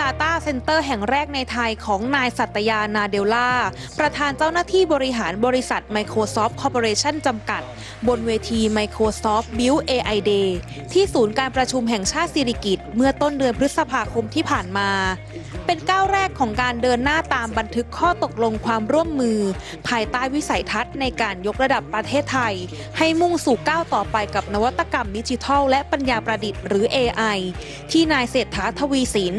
Data Center แห่งแรกในไทยของนายสัตยานาเดลล่า ประธานเจ้าหน้าที่บริหารบริษัท Microsoft Corporation จำกัด บนเวที Microsoft Build AI Day ที่ศูนย์การประชุมแห่งชาติสิริกิติ์เมื่อต้นเดือนพฤษภาคมที่ผ่านมา เป็นก้าวแรกของการเดินหน้าตามบันทึกข้อตกลงความร่วมมือ ภายใต้วิสัยทัศน์ในการยกระดับประเทศไทย ให้มุ่งสู่ก้าวต่อไปกับนวัตกรรมดิจิทัล และปัญญาประดิษฐ์หรือ AI ที่นายเศรษฐาทวีสิน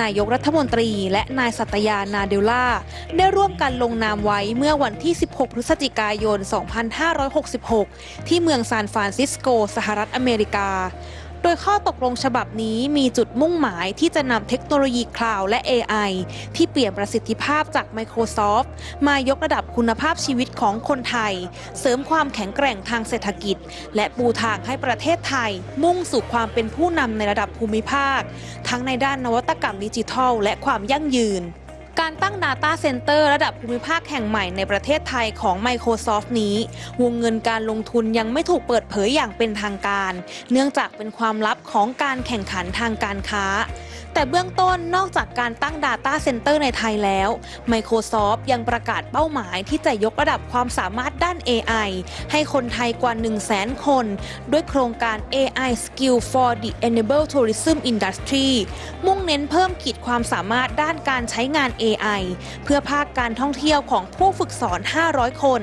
นายกรัฐมนตรีและนายสัตยานาเดลล่า ได้ร่วมกันลงนามไว้เมื่อวันที่ 16 พฤศจิกายน 2566 ที่เมืองซานฟรานซิสโก สหรัฐอเมริกา โดยข้อตกลงฉบับนี้มีจุดมุ่งหมายที่จะนำเทคโนโลยีคลาวด์และ AI ที่เปลี่ยนประสิทธิภาพจาก Microsoft มายกระดับคุณภาพชีวิตของคนไทย เสริมความแข็งแกร่งทางเศรษฐกิจ และปูทางให้ประเทศไทย มุ่งสู่ความเป็นผู้นำในระดับภูมิภาค ทั้งในด้านนวัตกรรมดิจิทัล และความยั่งยืน การตั้ง Data Center ระดับภูมิภาคแห่งใหม่ในประเทศไทยของ Microsoft นี้ วงเงินการลงทุนยังไม่ถูกเปิดเผยอย่างเป็นทางการ เนื่องจากเป็นความลับของการแข่งขันทางการค้า แต่เบื้องต้นนอกจากการตั้ง Data Center ในไทยแล้ว Microsoft ยังประกาศเป้าหมายที่จะยกระดับความสามารถด้าน AI ให้คนไทยกว่า 1 0 0 0 0แคน ด้วยโครงการ AI Skill for the Enable Tourism Industry มุ่งเน้นเพิ่มขีดความสามารถด้านการใช้งาน AI เพื่อภาคการท่องเที่ยวของผู้ฝึกสอน 500 คน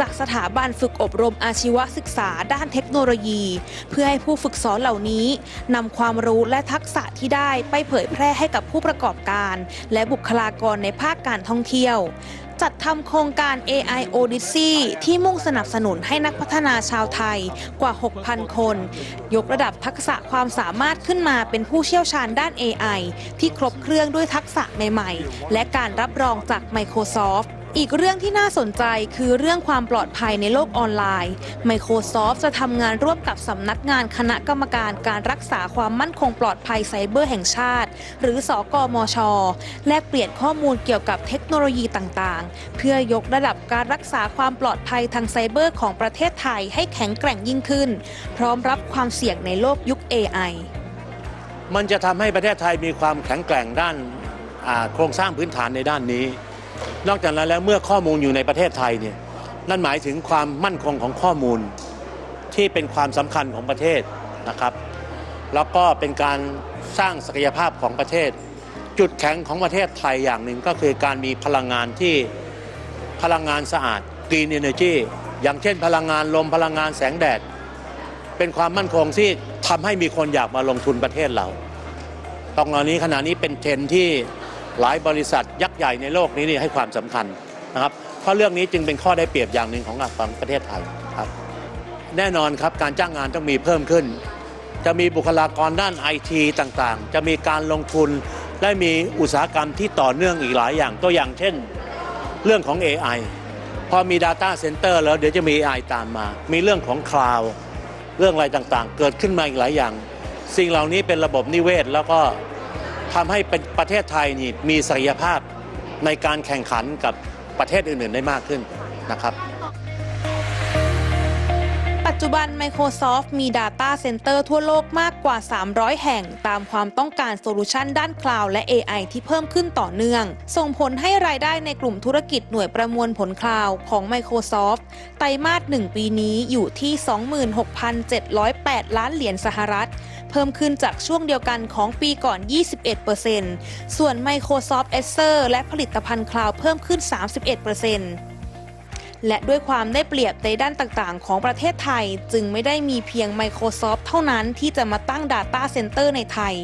จากสถาบันฝึกอบรมอาชีวศึกษาด้านเทคโนโลยี เพื่อให้ผู้ฝึกสอนเหล่านี้นำความรู้และทักษะที่ได้ไปเผยแพร่ให้กับผู้ประกอบการ และบุคลากรในภาคการท่องเที่ยว จัดทำโครงการ AI Odyssey ที่มุ่งสนับสนุนให้นักพัฒนาชาวไทยกว่า 6,000 คน ยกระดับทักษะความสามารถขึ้นมาเป็นผู้เชี่ยวชาญด้าน AI ที่ครบเครื่องด้วยทักษะใหม่ๆ และการรับรองจาก Microsoft อีกเรื่องที่น่าสนใจคือเรื่องความปลอดภัยในโลกออนไลน์ Microsoft จะทำงานร่วมกับสำนักงานคณะกรรมการการรักษาความมั่นคงปลอดภัยไซเบอร์แห่งชาติ หรือสอกอมช แลกเปลี่ยนข้อมูลเกี่ยวกับเทคโนโลยีต่างๆ เพื่อยกระดับการรักษาความปลอดภัยทางไซเบอร์ของประเทศไทยให้แข็งแกร่งยิ่งขึ้น พร้อมรับความเสี่ยงในโลกยุค AI มันจะทำให้ประเทศไทยมีความแข็งแกร่งด้านโครงสร้างพื้นฐานในด้านนี้ นอกจากนั้นแล้วเมื่อข้อมูลอยู่ในประเทศไทยเนี่ยนั่นหมายถึงความมั่นคงของข้อมูลที่เป็นความสำคัญของประเทศนะครับ แล้วก็เป็นการสร้างศักยภาพของประเทศ จุดแข็งของประเทศไทยอย่างหนึ่งก็คือการมีพลังงานที่พลังงานสะอาด Green Energy อย่างเช่นพลังงานลมพลังงานแสงแดด เป็นความมั่นคงที่ทำให้มีคนอยากมาลงทุนประเทศเราตรงนี้ขณะนี้เป็นเทรนที่ หลายบริษัทยักษ์ใหญ่ในโลกนี้นี่ให้ความสำคัญนะครับเพราะเรื่องนี้จึงเป็นข้อได้เปรียบอย่างหนึ่งของของประเทศไทยครับแน่นอนครับการจ้างงานต้องมีเพิ่มขึ้น จะมีบุคลากรด้านไอทีต่างๆ จะมีการลงทุนและมีอุตสาหกรรมที่ต่อเนื่องอีกหลายอย่างตัวอย่างเช่น เรื่องของ AI พอมี Data Center แล้วเดี๋ยวจะมี AI ตามมา มีเรื่องของ Cloud เรื่องอะไรต่างๆ เกิดขึ้นมาอีกหลายอย่าง สิ่งเหล่านี้เป็นระบบนิเวศแล้วก็ ทำให้เป็นประเทศไทยนี่มีศักยภาพในการแข่งขันกับประเทศอื่น ๆ ได้มากขึ้นนะครับ จุบัน Microsoft มี Data Center ทั่วโลกมากกว่า 300 แห่ง ตามความต้องการโซลูชันด้านคลาวด์และ AI ที่เพิ่มขึ้นต่อเนื่อง ส่งผลให้รายได้ในกลุ่มธุรกิจหน่วยประมวลผลคลาวด์ของ Microsoft ไตรมาส 1 ปีนี้อยู่ที่ 26,708 ล้านเหรียญสหรัฐ เพิ่มขึ้นจากช่วงเดียวกันของปีก่อน 21%ส่วน Microsoft Azure และผลิตภัณฑ์คลาวด์เพิ่มขึ้น 31% และด้วยความได้เปรียบในด้านต่างๆ ของประเทศไทย จึงไม่ได้มีเพียง Microsoft เท่านั้นที่จะมาตั้ง Data Center ในไทย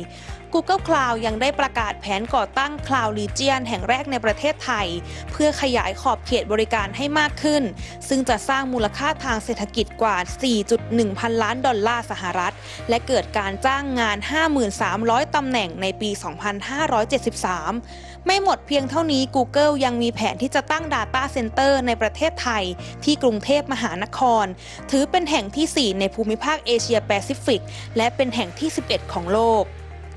Google Cloud ยังได้ประกาศแผนก่อตั้ง Cloud Region แห่งแรกในประเทศไทย เพื่อขยายขอบเขตบริการให้มากขึ้น ซึ่งจะสร้างมูลค่าทางเศรษฐกิจกว่า 4.1 พันล้านดอลลาร์สหรัฐ และเกิดการจ้างงาน 5,300 ตำแหน่งในปี 2573 ไม่หมดเพียงเท่านี้ Google ยังมีแผนที่จะตั้ง Data Center ในประเทศไทย ที่กรุงเทพมหานคร ถือเป็นแห่งที่ 4 ในภูมิภาคเอเชียแปซิฟิก และเป็นแห่งที่ 11 ของโลก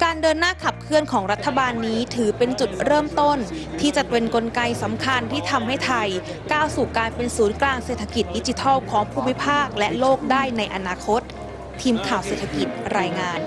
การเดินหน้าขับเคลื่อนของรัฐบาลนี้ถือเป็นจุดเริ่มต้น ที่จะเป็นนกลไกสำคัญที่ทำให้ไทย ก้าวสู่การเป็นศูนย์กลางเศรษฐกิจดิจิทัลของภูมิภาคและโลกได้ในอนาคต ทีมข่าวเศรษฐกิจรายงาน